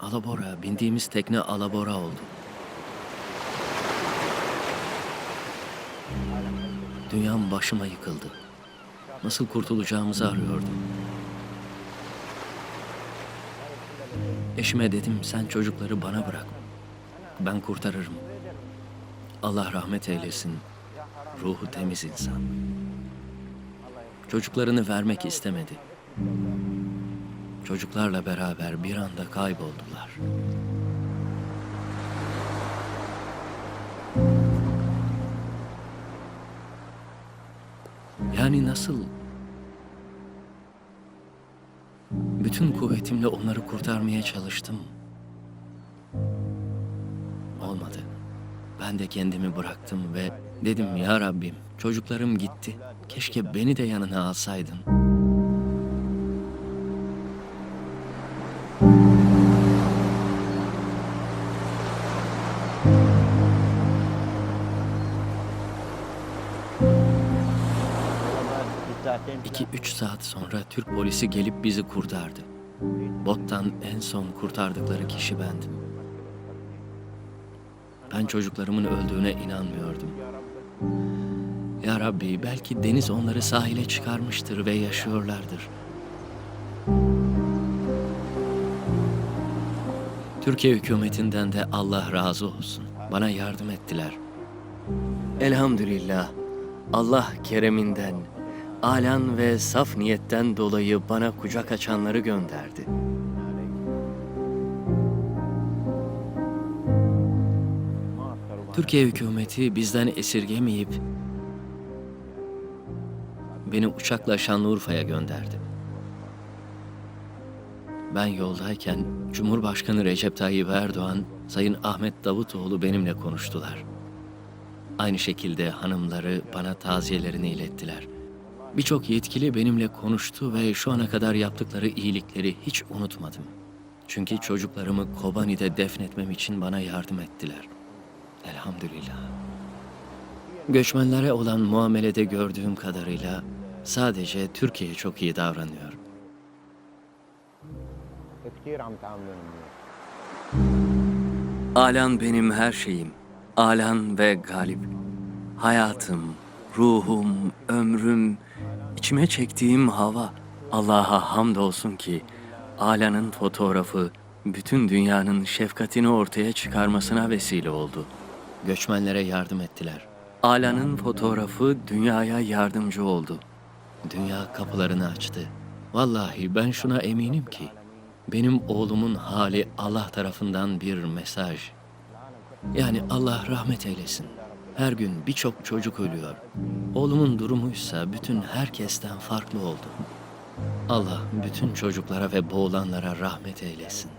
Alabora, bindiğimiz tekne Alabora oldu. Dünyam başıma yıkıldı. Nasıl kurtulacağımızı arıyordum. Eşime dedim sen çocukları bana bırak. Ben kurtarırım. Allah rahmet eylesin. Ruhu temiz insan. Çocuklarını vermek istemedi. Çocuklarla beraber bir anda kayboldular. Yani nasıl? Bütün kuvvetimle onları kurtarmaya çalıştım. Olmadı. Ben de kendimi bıraktım ve dedim ya Rabbim çocuklarım gitti. Keşke beni de yanına alsaydın. İki üç saat sonra Türk polisi gelip bizi kurtardı. Bottan en son kurtardıkları kişi bendim. Ben çocuklarımın öldüğüne inanmıyordum. Ya Rabbi belki deniz onları sahile çıkarmıştır ve yaşıyorlardır. Türkiye hükümetinden de Allah razı olsun. Bana yardım ettiler. Elhamdülillah Allah kereminden, alan ve saf niyetten dolayı bana kucak açanları gönderdi. Türkiye hükümeti bizden esirgemeyip beni uçakla Şanlıurfa'ya gönderdi. Ben yoldayken Cumhurbaşkanı Recep Tayyip Erdoğan, Sayın Ahmet Davutoğlu benimle konuştular. Aynı şekilde hanımları bana taziyelerini ilettiler. Birçok yetkili benimle konuştu ve şu ana kadar yaptıkları iyilikleri hiç unutmadım. Çünkü çocuklarımı Kobani'de defnetmem için bana yardım ettiler. Elhamdülillah. Göçmenlere olan muamelede gördüğüm kadarıyla sadece Türkiye çok iyi davranıyor. Alan benim her şeyim. Alan ve Galip. Hayatım, ruhum, ömrüm, içime çektiğim hava. Allah'a hamdolsun ki Alan'ın fotoğrafı bütün dünyanın şefkatini ortaya çıkarmasına vesile oldu. Göçmenlere yardım ettiler. Alan'ın fotoğrafı dünyaya yardımcı oldu. Dünya kapılarını açtı. Vallahi ben şuna eminim ki benim oğlumun hali Allah tarafından bir mesaj. Yani Allah rahmet eylesin. Her gün birçok çocuk ölüyor. Oğlumun durumuysa bütün herkesten farklı oldu. Allah bütün çocuklara ve boğulanlara rahmet eylesin.